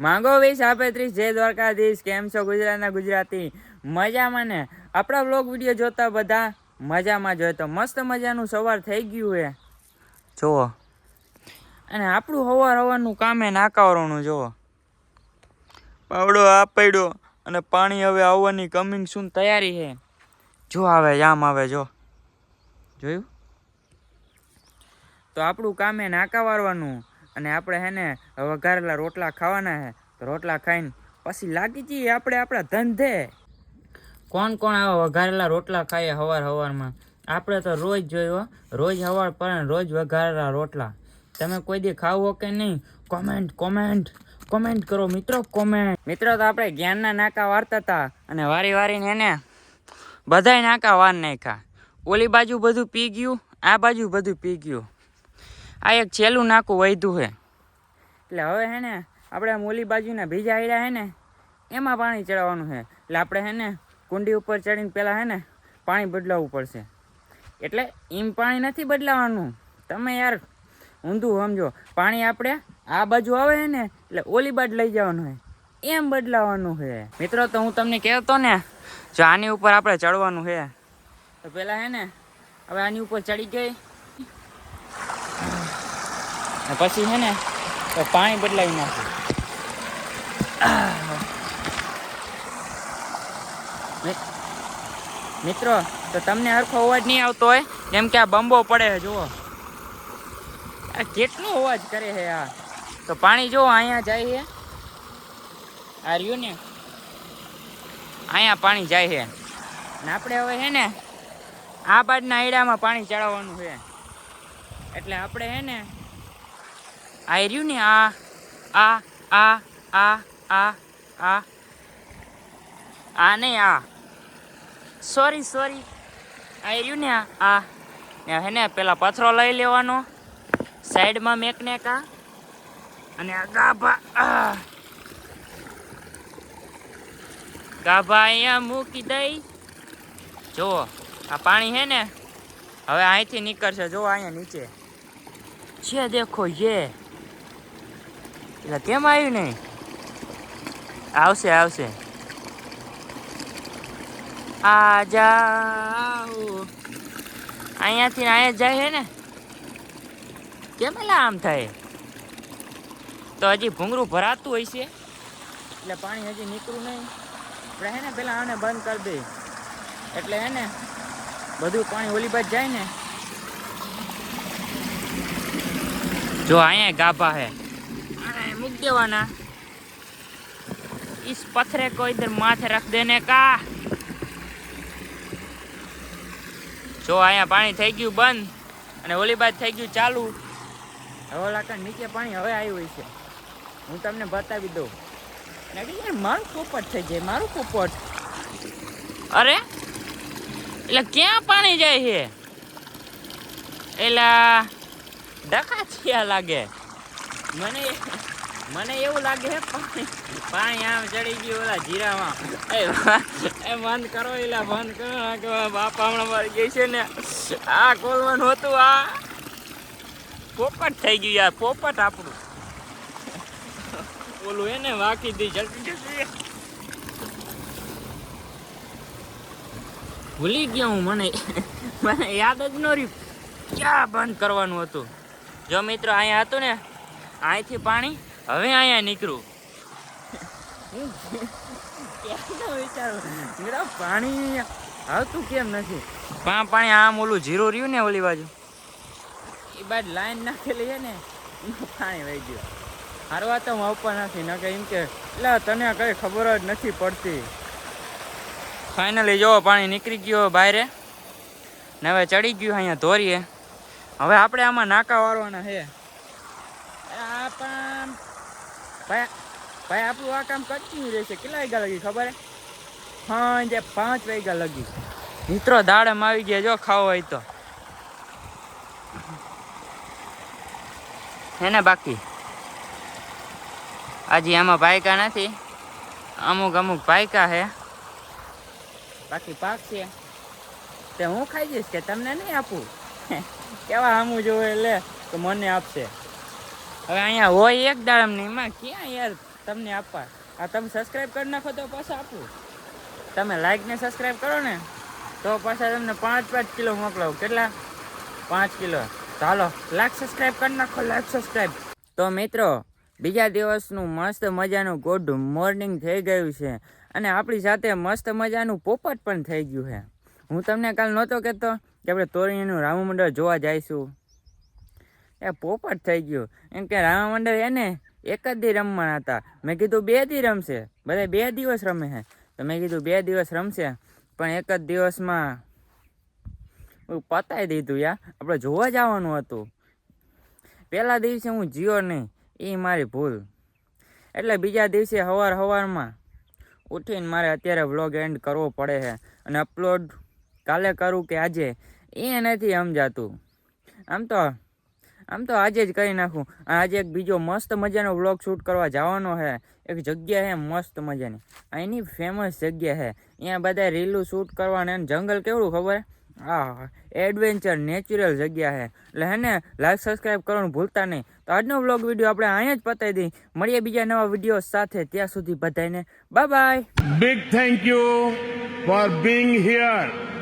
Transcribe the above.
માંગો વીસ આપે ત્રીસ જય દ્વારકાધીશ, કેમ છો ગુજરાતના ગુજરાતી? મજામાં ને? આપણા બ્લોગ વીડિયો જોતા બધા મજામાં જોઈએ તો મસ્ત મજાનું સવાર થઈ ગયું હે. જુઓ. અને આપણું હવાર હવારનું કામે નાકાવરણું, જુઓ. પાવડો આ પડ્યો અને પાણી હવે આવવાની કમિંગ શું તૈયારી છે જો આવે જામ આવે, જો. જોયું? તો આપણું કામે નાકા વારવાનું અને આપણે હે ને વઘારેલા રોટલા ખાવાના હે, તો રોટલા ખાઈને પછી લાગી જઈએ આપણે આપણા ધંધે. કોણ કોણ આવા વઘારેલા રોટલા ખાઈએ હવાર હવારમાં? આપણે તો રોજ જોયો રોજ હવાર પડે રોજ વઘારેલા રોટલા. તમે કોઈ દી ખાવો કે નહીં? કોમેન્ટ કોમેન્ટ કોમેન્ટ કરો મિત્રો, કોમેન્ટ. મિત્રો તો આપણે જ્ઞાનના નાકા વારતા હતા અને વારી વારીને એને બધાય નાકા વાર નાખ્યા. ઓલી બાજુ બધું પી ગયું, આ બાજુ બધું પી ગયું. આ એક છેલ્લું નાકું વધ્યું છે એટલે હવે હે ને, આપણે આમ બાજુના બીજા આયડા હે ને, એમાં પાણી ચડાવવાનું છે એટલે આપણે હે ને, કુંડી ઉપર ચડીને પહેલાં હે ને, પાણી બદલાવવું પડશે. એટલે એમ પાણી નથી બદલાવાનું. તમે યાર, ઊંધું સમજો. પાણી આપણે આ બાજુ આવે છે ને, એટલે ઓલી બાજુ લઈ જવાનું છે એમ બદલાવાનું છે મિત્રો, તો હું તમને કહેતો ને, જો આની ઉપર આપણે ચડવાનું છે તો પહેલાં હે ને, હવે આની ઉપર ચડી ગઈ. પછી છે ને, તો પાણી બદલાવી નાખું. મિત્રો, તો તમને હરખો અવાજ નહીં આવતો હોય કેમ કે આ બંબો પડે છે, જુઓ. આ કેટલો અવાજ કરે છે આ. તો પાણી જુઓ, અહીંયા જાય છે. આ રહ્યું ને, અહીંયા પાણી જાય છે. ને આપણે હવે છે ને, આ બાજના આયડામાં પાણી ચડાવવાનું છે. એટલે આપણે છે ને આ રહ્યું ને આ આ આ આ આ આ. આ નહીં આ. સોરી સોરી આ રહ્યું ને આ ને હે ને પેલા પથરો લઈ લેવાનો. સાઈડમાં મેકને કા અને આ ગાભા ગાભા અહીંયા મૂકી દઈ. જુઓ આ પાણી હે ને, હવે અહીંથી નીકળશે. જો, અહીંયા નીચે. છે દેખો, યે. એટલે કેમ આવ્યું નહીં? આવશે આવશે. આ જાઓ. અહીંયાથી અહીંયા જાય છે ને? કેમ એલા આમ થાય? તો હજી ભૂંગરું ભરાતું હોય છે. એટલે પાણી હજી નીકળું નહીં. આપણે હે ને પેલા આને બંધ કરી દઈએ. એટલે હે ને બધું પાણી ઓલી બાજુ જાય ને. જો અહીંયા ગાભા है आने मुक देवाना इस पत्थरे को इधर माथे रख देने का જો અહીંયા પાણી થઈ ગયું બંધ અને ઓલી બાજુ થઈ ગયું ચાલુ હવે ઓલા કાંઈ નીચે પાણી હવે આવ્યું હોય છે હું તમને બતાવી દઉં ને કે યાર મારું પોપટ થઈ જાય મારું પોપટ અરે એટલે ક્યાં પાણી જાય છે એલા ડખા થયા લાગે મને મને એવું લાગે પાણી પાણી આમ ચડી ગયું ઓલા જીરામાં. એ બંધ કરો, એલા બંધ કરો કે બાપા હમણાં મારી ગઈ છે ને. આ ખોલવાનું હતું, આ. પોપટ થઈ ગયું યાર, પોપટ આપણું. ઓલું એને વાકી દી, જલ્દી જલ્દી. ભૂલી ગયો હું, મને મને યાદ જ ન રહ્યું. ક્યાં બંધ કરવાનું હતું? જો મિત્રો, અહીંયા હતું ને, અહીંથી પાણી હવે અહીંયા નીકળું. પાણી આવતું કેમ નથી? પા પાણી આમ ઓલું જીરો રહ્યું ને ઓલી બાજુ? એ બાજુ લાઈન નાખેલી છે ને પાણી વહી ગયું. હારવા તો હું ઉપર નથી ન કે એમ કે એટલે તને કઈ ખબર જ નથી પડતી. ફાઇનલી જો પાણી નીકળી ગયો બહારે ને હવે ચડી ગયું અહીંયા ધોરીએ. હવે આપણે આમાં નાકા વાળવાના છે. આ પણ ભાઈ ભાઈ આપણું આ કામ કન્ટિન્યુ રહેશે. કેટલા વાગ્યા લગી ખબર? હા પાંચ વાગ્યા લગી. મિત્રો દાડમ આવી ગયા જો ખાવો હોય તો. હે ને બાકી? આજે આમાં પાયકા નથી. અમુક અમુક પાયકા છે બાકી પાક છે. તે હું ખાઈ જઈશ કે તમને નહીં આપું? કેવા આમું જોવે લે તો મને આપશે. હવે અહીંયા હોય એક દાડમ એમાં ક્યાં યાર તમને આપવા? આ તમે સબસ્ક્રાઈબ કરી નાખો તો પાછા આપું. તમે લાઈક ને સબસ્ક્રાઈબ કરો ને, તો પાછા તમને પાંચ પાંચ કિલો મોકલાવું. કેટલા? પાંચ કિલો. ચાલો લાખ સબસ્ક્રાઈબ કરી નાખો લાખ સબસ્ક્રાઈબ તો મિત્રો, બીજા દિવસનું મસ્ત મજાનું ગુડ મોર્નિંગ થઈ ગયું છે. અને આપણી સાથે મસ્ત મજાનું પોપટ પણ થઈ ગયું છે. હું તમને કાલ નહોતો કહેતો કે આપણે તોરણીનું રામ મંડળ જોવા જઈશું. એ પોપટ થઈ ગયું. એમ કે રામા મંડળ એને એક જ દી રમવાના હતા. મેં કીધું બે દી રમશે. બધા બે દિવસ રમે છે તો મેં કીધું બે દિવસ રમશે. પણ એક જ દિવસમાં હું પતાવી દીધું યા. આપણે જોવા જવાનું હતું. પહેલા દિવસે હું જીયો નહીં. એ મારી ભૂલ. એટલે બીજા દિવસે સવાર સવારમાં ઉઠીને મારે અત્યારે વ્લોગ એન્ડ કરવો પડે છે અને અપલોડ કાલે કરું કે આજે. એ નથી સમજાતું. આમ તો આમ તો આજે જ કરી નાખું. આજે એક બીજો મસ્ત મજાનો વ્લોગ શૂટ કરવા જવાનો છે એક જગ્યા છે મસ્ત મજાની. અહીંની ફેમસ જગ્યા છે અહીંયા બધા રીલું શૂટ કરવાના જંગલ કેવડું ખબર? આ એડવેન્ચર નેચરલ જગ્યા છે એટલે હે ને લાઈક સબસ્ક્રાઈબ કરવાનું ભૂલતા નહીં. તો આજનો વ્લોગ વીડિયો આપણે અહીંયા જ પતાવી દઈ. મળીએ બીજા નવા વીડિયો સાથે. ત્યાં સુધી બધાને bye bye thank you for being here.